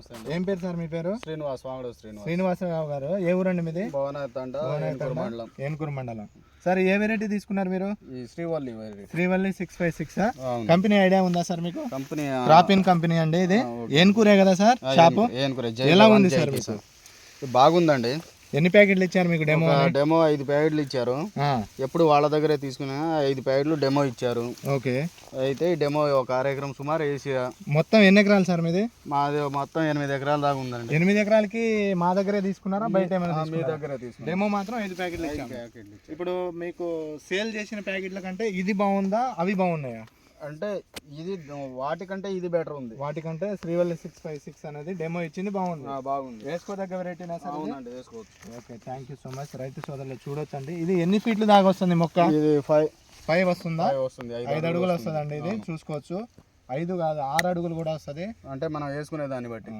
నమస్తే అండి. ఏం పేరు సార్ మీ పేరు? శ్రీనివాస్ వాంగడు శ్రీనివాస్. శ్రీనివాసరావు గారు. ఏ ఊరండి మీది? భవన తండ ఏనుగురు మండలం. ఏనుకూరు మండలం. సార్ ఏ వెరైటీ తీసుకున్నారు మీరు? ఈ Srivalli Srivalli six five six company idea ఉందా సార్ మీకు? కంపెనీ కంపెనీ అండి ఇది. ఏనుకూరే కదా సార్ షాపు ఏనుగురే. ఎలా ఉంది సార్ బాగుందండి. ఎన్ని ప్యాకెట్లు ఇచ్చారు మీకు డెమో డెమో ఐదు ప్యాకెట్లు ఇచ్చారు. ఎప్పుడు వాళ్ళ దగ్గరే తీసుకున్నా ఐదు ప్యాకెట్లు డెమో ఇచ్చారు. ఓకే. అయితే ఈ డెమో ఒక అర ఎకరం సుమారు వేసి మొత్తం ఎన్ని ఎకరాలు సార్ మీది? మాది మొత్తం ఎనిమిది ఎకరాల దాకా ఉందండి. ఎనిమిది ఎకరాలకి మా దగ్గరే తీసుకున్నారా? బయట ఏమైనా మీ? దగ్గరే తీసుకున్నాం. డెమో మాత్రం ఐదు ప్యాకెట్లు ఇచ్చారు. ఇప్పుడు మీకు సేల్ చేసిన ప్యాకెట్ల కంటే ఇది బాగుందా? అవి బాగున్నాయా? అంటే ఇది వాటికంటే ఇది బెటర్ ఉంది. వాటికంటే శ్రీవల్లి సిక్స్ ఫైవ్ సిక్స్ అనేది డెమో ఇచ్చింది బాగుంది. బాగుంది. వేసుకోదగ్గ? అవునండి వేసుకోవచ్చు. Okay thank you so much రైతు సోదరులు చూడొచ్చండి. ఇది ఎన్ని ఫీట్లు దాకా వస్తుంది మొక్క? ఇది ఫైవ్ ఫైవ్ వస్తుందా? వస్తుంది ఐదు ఐదు అడుగులు వస్తుందండి ఇది. చూసుకోవచ్చు. ఐదు కాదు ఆరు అడుగులు కూడా వస్తుంది. అంటే మనం వేసుకునే దాన్ని బట్టి.